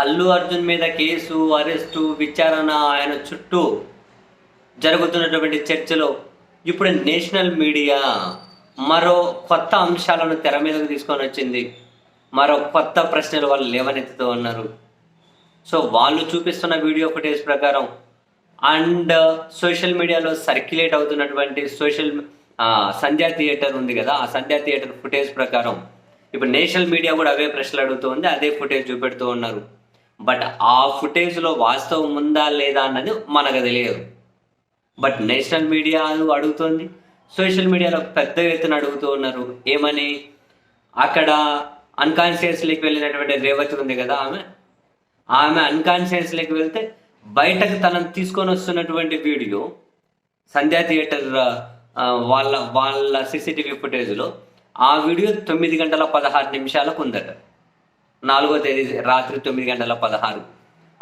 అల్లు అర్జున్ మీద case arrest విచారణ ఆయన చుట్టూ జరుగుతున్నటువంటి చర్చలో ఇప్పుడు నేషనల్ మీడియా మరో కొత్త అంశాలను తెర మీదకు తీసుకొని వచ్చింది. మరో కొత్త ప్రశ్నలు వాళ్ళు లేవనెత్తుతూ ఉన్నారు. సో వాళ్ళు చూపిస్తున్న వీడియో ఫుటేజ్ ప్రకారం అండ్ సోషల్ మీడియాలో సర్క్యులేట్ అవుతున్నటువంటి సోషల్ సంధ్యా థియేటర్ ఉంది కదా ఆ సంధ్యా థియేటర్ ఫుటేజ్ ప్రకారం ఇప్పుడు నేషనల్ మీడియా కూడా అవే ప్రశ్నలు అడుగుతూ ఉంది అదే ఫుటేజ్ చూపెడుతూ ఉన్నారు. బట్ ఆ ఫుటేజ్లో వాస్తవం ఉందా లేదా అన్నది మనకు తెలియదు. బట్ నేషనల్ మీడియా అడుగుతోంది. సోషల్ మీడియాలో పెద్ద ఎత్తున అడుగుతూ ఉన్నారు. ఏమని? అక్కడ అన్కాన్షియస్లోకి వెళ్ళినటువంటి రేవతి ఉంది కదా ఆమె. ఆమె అన్కాన్షియస్లోకి వెళ్తే బయటకు తనను తీసుకొని వస్తున్నటువంటి వీడియో సంధ్యా థియేటర్ వాళ్ళ వాళ్ళ సీసీటీవీ ఫుటేజ్లో ఆ వీడియో తొమ్మిది గంటల పదహారు నిమిషాలకు ఉందట. నాలుగో తేదీ రాత్రి తొమ్మిది గంటల పదహారు.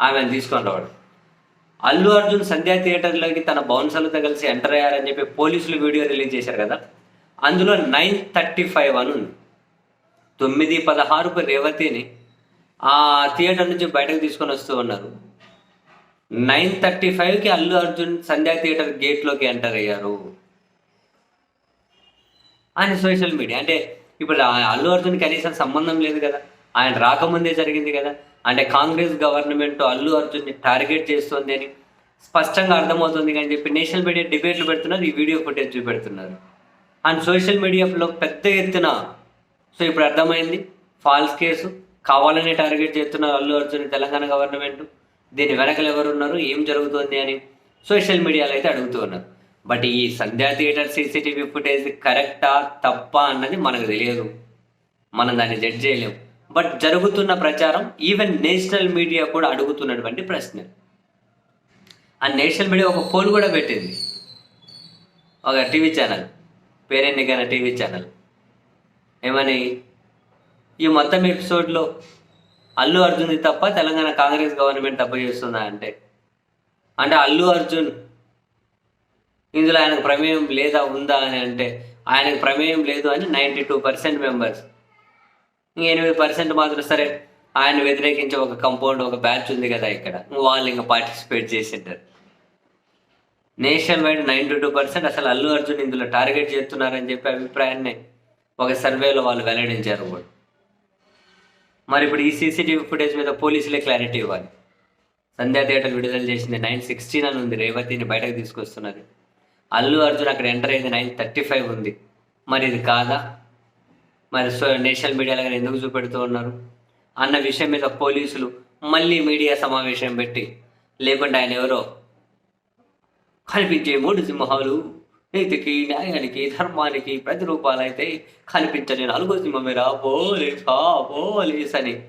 ఆమెను తీసుకొని రావడం. అల్లు అర్జున్ సంధ్యా థియేటర్లోకి తన బౌన్సర్లతో కలిసి ఎంటర్ అయ్యారని చెప్పి పోలీసులు వీడియో రిలీజ్ చేశారు కదా? అందులో నైన్ థర్టీ ఫైవ్ అని ఉంది. తొమ్మిది పదహారుకు రేవతిని ఆ థియేటర్ నుంచి బయటకు తీసుకొని వస్తూ ఉన్నారు. నైన్ థర్టీ ఫైవ్కి అల్లు అర్జున్ సంధ్యా థియేటర్ గేట్లోకి ఎంటర్ అయ్యారు. ఆయన సోషల్ మీడియా. అంటే ఇప్పుడు అల్లు అర్జున్ కనీసం సంబంధం లేదు కదా? ఆయన రాకముందే జరిగింది కదా. అంటే కాంగ్రెస్ గవర్నమెంట్ అల్లు అర్జున్ని టార్గెట్ చేస్తుంది అని స్పష్టంగా అర్థమవుతుంది అని చెప్పి నేషనల్ మీడియా డిబేట్లు పెడుతున్నారు ఈ వీడియో ఫుటేజ్ చూపెడుతున్నారు. అండ్ సోషల్ మీడియాలో పెద్ద ఎత్తున సో ఇప్పుడు అర్థమైంది ఫాల్స్ కేసు కావాలని టార్గెట్ చేస్తున్నారు అల్లు అర్జున్ తెలంగాణ గవర్నమెంట్ దీని వెనకలు ఎవరు ఉన్నారు ఏం జరుగుతుంది అని సోషల్ మీడియాలో అయితే అడుగుతూ ఉన్నారు. బట్ ఈ సంధ్యా థియేటర్ సీసీటీవీ ఫుటేజ్ కరెక్టా తప్పా అన్నది మనకు తెలియదు. మనం దాన్ని జడ్జ్ చేయలేము బట్ జరుగుతున్న ప్రచారం ఈవెన్ నేషనల్ మీడియా కూడా అడుగుతున్నటువంటి ప్రశ్న. ఆ నేషనల్ మీడియా ఒక పోల్ కూడా పెట్టింది. ఒక టీవీ ఛానల్ పేరెన్నికైన టీవీ ఛానల్. ఏమని? ఈ మొత్తం ఎపిసోడ్లో అల్లు అర్జున్ది తప్ప తెలంగాణ కాంగ్రెస్ గవర్నమెంట్ తప్ప చేస్తుందా అంటే? అంటే అల్లు అర్జున్ ఇందులో ఆయనకు ప్రమేయం లేదా ఉందా అని అంటే ఆయనకు ప్రమేయం లేదు అని నైంటీ టూ పర్సెంట్ మెంబర్స్ ఎనిమిది పర్సెంట్ మాత్రం సరే ఆయన వ్యతిరేకించే ఒక కంపౌండ్ ఒక బ్యాచ్ ఉంది కదా ఇక్కడ. వాళ్ళు ఇంకా పార్టిసిపేట్ చేసింటారు national wide ninety two percent అసలు అల్లు అర్జున్ ఇందులో టార్గెట్ చేస్తున్నారని చెప్పి అభిప్రాయాన్ని ఒక సర్వేలో వాళ్ళు వెల్లడించారు కూడా. మరి ఇప్పుడు ఈ సీసీటీవీ ఫుటేజ్ మీద పోలీసులే క్లారిటీ ఇవ్వాలి. సంధ్యా థియేటర్ విడుదల చేసింది నైన్ సిక్స్టీన్ అని ఉంది రేవతిని బయటకు తీసుకొస్తున్నది. అల్లు అర్జున్ అక్కడ ఎంటర్ అయింది నైన్ థర్టీ ఫైవ్ ఉంది. మరి ఇది కాదా? మరి సో నేషనల్ మీడియాలో కానీ ఎందుకు చూపెడుతూ ఉన్నారు? అన్న విషయం మీద పోలీసులు మళ్ళీ మీడియా సమావేశం పెట్టి లేకుంటే ఆయన ఎవరో కనిపించే మూడు సింహాలు నీతికి న్యాయానికి ధర్మానికి ప్రతిరూపాలైతే కనిపించని నాలుగో సింహమేరా పోలీస్ పోలీస్ అని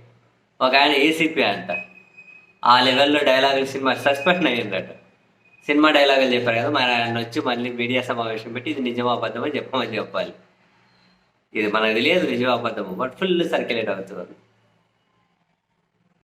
ఒక ఆయన ఏసీపీ అంట. ఆ లెవెల్లో డైలాగులు సినిమా సస్పెండ్ అయ్యిందట. సినిమా డైలాగులు చెప్పారు కదా మరి ఆయన వచ్చి మళ్ళీ మీడియా సమావేశం పెట్టి ఇది నిజమా అబద్ధమని చెప్పమని చెప్పాలి. ఇది మనకు తెలియదు నిజమా అబద్ధము బట్ ఫుల్ సర్క్యులేట్ అవుతుంది